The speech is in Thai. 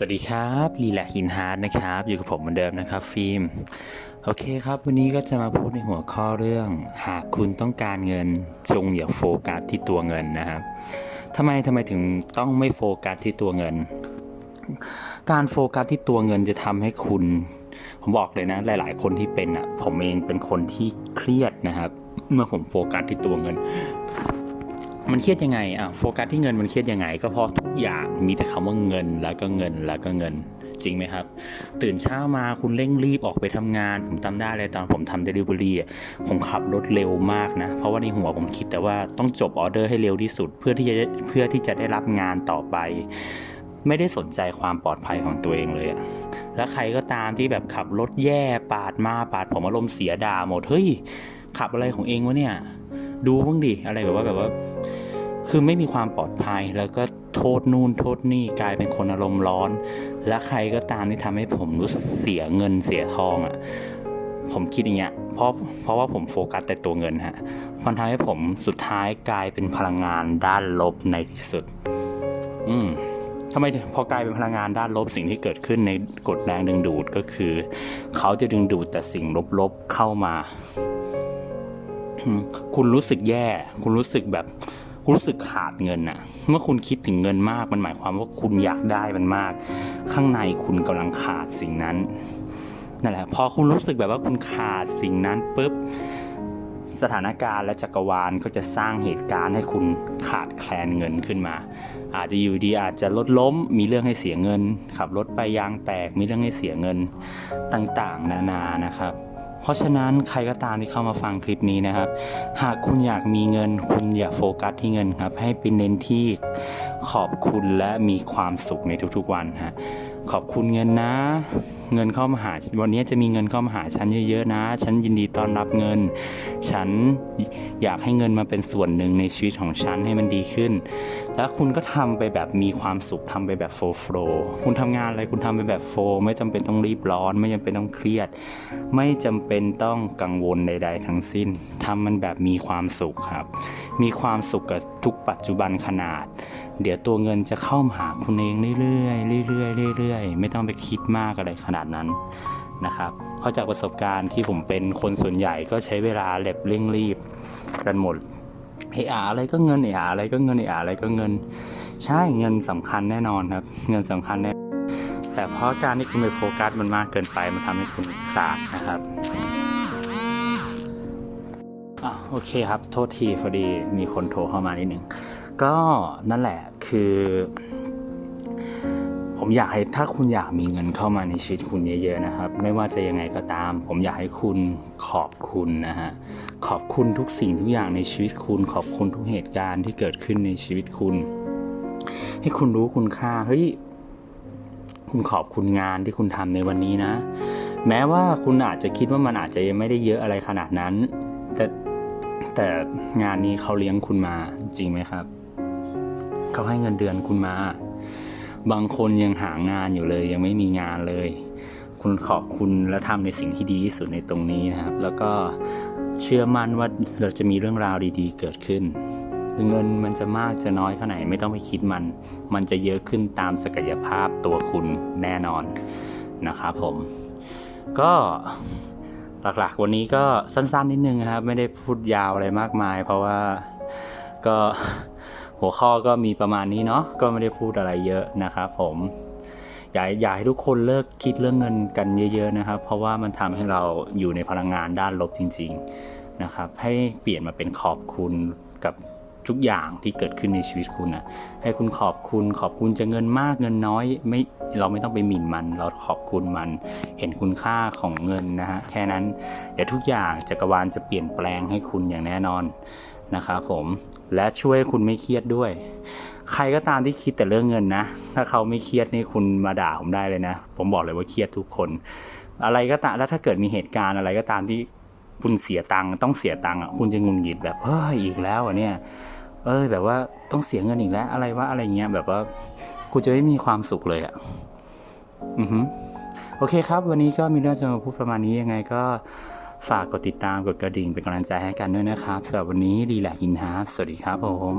สวัสดีครับลีแลกหินฮาร์ดนะครับ อยู่กับผมเหมือนเดิมนะครับ ฟิล์ม โอเคครับ วันนี้ก็จะมาพูดในหัวข้อเรื่อง หากคุณต้องการเงินจงอย่าโฟกัสที่ตัวเงินนะครับทำไมทำไมถึงต้องไม่โฟกัสที่ตัวเงิน การโฟกัสที่ตัวเงินจะทำให้คุณ ผมบอกเลยนะหลาย ๆ คนที่เป็นอะ ผมเองเป็นคนที่เครียดนะครับ เมื่อผมโฟกัสที่ตัวเงิน มันเครียดยังไงอะโฟกัสที่เงินมันเครียดยังไง ก็เพราะทุกอย่างมีแต่คำว่าเงินแล้วก็เงินแล้วก็เงินจริงไหมครับ ตื่นเช้ามาคุณเร่งรีบออกไปทำงาน ผมจำได้เลยตอนผมทำเดลิเวอรี่ผมขับรถเร็วมากนะ เพราะว่าในหัวผมคิดแต่ว่าต้องจบออเดอร์ให้เร็วที่สุด เพื่อที่จะเพื่อที่จะได้รับงานต่อไป ไม่ได้สนใจความปลอดภัยของตัวเองเลยอะแล้วใครก็ตามที่แบบขับรถแย่ปาดมาปาดผมอารมณ์เสียด่าหมดเฮ้ยขับอะไรของเองวะเนี่ยดูบ้างดิอะไรแบบว่าแบบว่า คือไม่มีความปลอดภัยแล้วก็โทษนู่นโทษนี่กลายเป็นคนอารมณ์ร้อน และใครก็ตามที่ทำให้ผมรู้เสียเงินเสียทองอะ่ะผมคิดอย่างเงี้ยเพราะเพราะว่าผมโฟกัสแต่ตัวเงินฮะมันทำให้ผมสุดท้ายกลายเป็นพลังงานด้านลบในที่สุด อืมทำไมพอกลายเป็นพลังงานด้านลบสิ่งที่เกิดขึ้นในกฎแรงดึงดูดก็คือ เขาจะดึงดูดแต่สิ่งลบๆเข้ามา คุณรู้สึกแย่ คุณรู้สึกแบบ คุณรู้สึกขาดเงินอะเมื่อคุณคิดถึงเงินมาก มันหมายความว่าคุณอยากได้มันมาก ข้างในคุณกำลังขาดสิ่งนั้นนั่นแหละพอคุณรู้สึกแบบว่าคุณขาดสิ่งนั้นปุ๊บสถานการณ์และจักรวาลก็จะสร้างเหตุการณ์ให้คุณขาดแคลนเงินขึ้นมา อาจจะอยู่ดีอาจจะรถล้ม มีเรื่องให้เสียเงิน ขับรถไปยางแตกมีเรื่องให้เสียเงินต่างๆ นานานะครับ เพราะฉะนั้นใครก็ตามที่เข้ามาฟังคลิปนี้นะครับ หากคุณอยากมีเงิน คุณอย่าโฟกัสที่เงินครับ ให้เป็นเน้นที่ขอบคุณและมีความสุขในทุกๆวันฮะขอบคุณเงินนะ เงินเข้ามาหา วันนี้จะมีเงินเข้ามาหาฉันเยอะๆนะ ฉันยินดีต้อนรับเงิน ฉันอยากให้เงินมาเป็นส่วนหนึ่งในชีวิตของฉันให้มันดีขึ้น แล้วคุณก็ทำไปแบบมีความสุขทำไปแบบโฟล์โฟล์คุณทำงานอะไรคุณทำไปแบบโฟล์ไม่จำเป็นต้องรีบร้อน ไม่จำเป็นต้องเครียด ไม่จำเป็นต้องกังวลใด ๆ ทั้งสิ้นทำมันแบบมีความสุขครับ มีความสุขกับทุกปัจจุบันขนาด เดี๋ยวตัวเงินจะเข้ามาหาคุณเองเรื่อยๆเรื่อยๆเรื่อยๆไม่ต้องไปคิดมากอะไรขนาดนั้นนะครับเพราะจากประสบการณ์ที่ผมเป็นคนส่วนใหญ่ก็ใช้เวลาเล็บเร่งรีบกันหมดเอออะไรก็เงินเอออะไรก็เงินเอออะไรก็เงิน ใช่เงินสำคัญแน่นอนครับ เงินสำคัญแน่แต่เพราะการที่คุณไปโฟกัสมันมากเกินไปมันทำให้คุณขาดนะครับอะโอเคครับ โทษทีพอดีมีคนโทรเข้ามานิดนึงก็นั่นแหละคือ ผมอยากให้ถ้าคุณอยากมีเงินเข้ามาในชีวิตคุณเยอะๆนะครับ ไม่ว่าจะยังไงก็ตาม ผมอยากให้คุณขอบคุณนะฮะขอบคุณทุกสิ่งทุกอย่างในชีวิตคุณ ขอบคุณทุกเหตุการณ์ที่เกิดขึ้นในชีวิตคุณ ให้คุณรู้คุณค่าเฮ้ยคุณขอบคุณงานที่คุณทำในวันนี้นะ แม้ว่าคุณอาจจะคิดว่ามันอาจจะยังไม่ได้เยอะอะไรขนาดนั้น แต่แต่งานนี้เขาเลี้ยงคุณมาจริงไหมครับ เขาให้เงินเดือนคุณมา บางคนยังหางานอยู่เลย ยังไม่มีงานเลย คุณขอบคุณและทำในสิ่งที่ดีที่สุดในตรงนี้นะครับ แล้วก็เชื่อมั่นว่าเราจะมีเรื่องราวดีๆ เกิดขึ้นเงินมันจะมากจะน้อยแค่าไหนไม่ต้องไปคิดมัน มันจะเยอะขึ้นตามศักยภาพตัวคุณแน่นอนนะครับผม ก็หลักๆวันนี้ก็สั้นๆนิดนึงนะครับ ไม่ได้พูดยาวอะไรมากมาย เพราะว่าก็ หัวข้อก็มีประมาณนี้เนาะก็ไม่ได้พูดอะไรเยอะนะครับผมอยากอยากให้ทุกคนเลิกคิดเรื่องเงินกันเยอะๆนะครับ เพราะว่ามันทำให้เราอยู่ในพลังงานด้านลบจริง ๆนะครับ ให้เปลี่ยนมาเป็นขอบคุณกับทุกอย่างที่เกิดขึ้นในชีวิตคุณนะให้คุณขอบคุณขอบคุณจะเงินมากเงินน้อยไม่เราไม่ต้องไปหมิ่นมัน เราขอบคุณมัน เห็นคุณค่าของเงินนะฮะแค่นั้นเดี๋ยวทุกอย่างจักรวาลจะเปลี่ยนแปลงให้คุณอย่างแน่นอน นะครับผมและช่วยคุณไม่เครียดด้วย ใครก็ตามที่คิดแต่เรื่องเงินนะ ถ้าเขาไม่เครียดนี่คุณมาด่าผมได้เลยนะ ผมบอกเลยว่าเครียดทุกคน อะไรก็ตามแล้วถ้าเกิดมีเหตุการณ์อะไรก็ตามที่คุณเสียตังค์ต้องเสียตังค์อะคุณจะงุนหงิดแบบเฮ้ยอีกแล้วอะเนี่ย เอ้ยแบบว่าต้องเสียเงินอีกแล้ว อะไรวะอะไรเงี้ยแบบว่าคุณจะไม่มีความสุขเลยอะอือฮึโอเคครับ วันนี้ก็มีเรื่องจะมาพูดประมาณนี้ยังไงก็ ฝากกดติดตามกดกระดิ่งเป็นกำลังใจให้กันด้วยนะครับสำหรับวันนี้ดีแหละหินฮาร์สวัสดีครับผม